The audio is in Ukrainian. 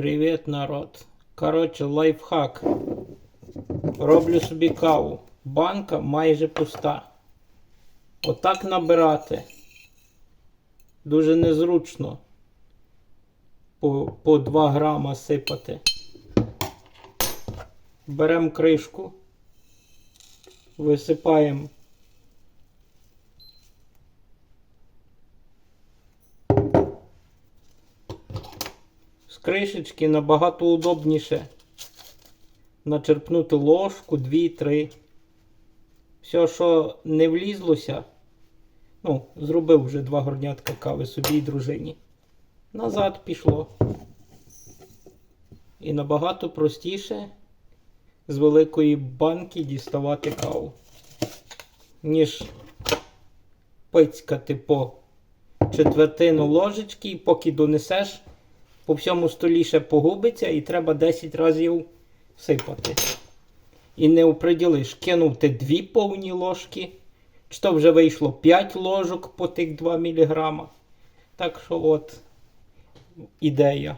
Привіт, народ. Коротше, лайфхак. Роблю собі каву. Банка майже пуста. Отак набирати. Дуже незручно. По, по 2 грама сипати. Беремо кришку. Висипаємо кришечки набагато удобніше начерпнути ложку, 2-3. Все, що не влізлося, ну, зробив вже два горнятка кави собі і дружині. Назад пішло. І набагато простіше з великої банки діставати каву, ніж пицькати по четвертину ложечки, і поки донесеш, по всьому столі ще погубиться і треба 10 разів сипати. І не оприділиш, кинув ти 2 повні ложки, чи то вже вийшло 5 ложок по тих 2 мг. Так що от ідея.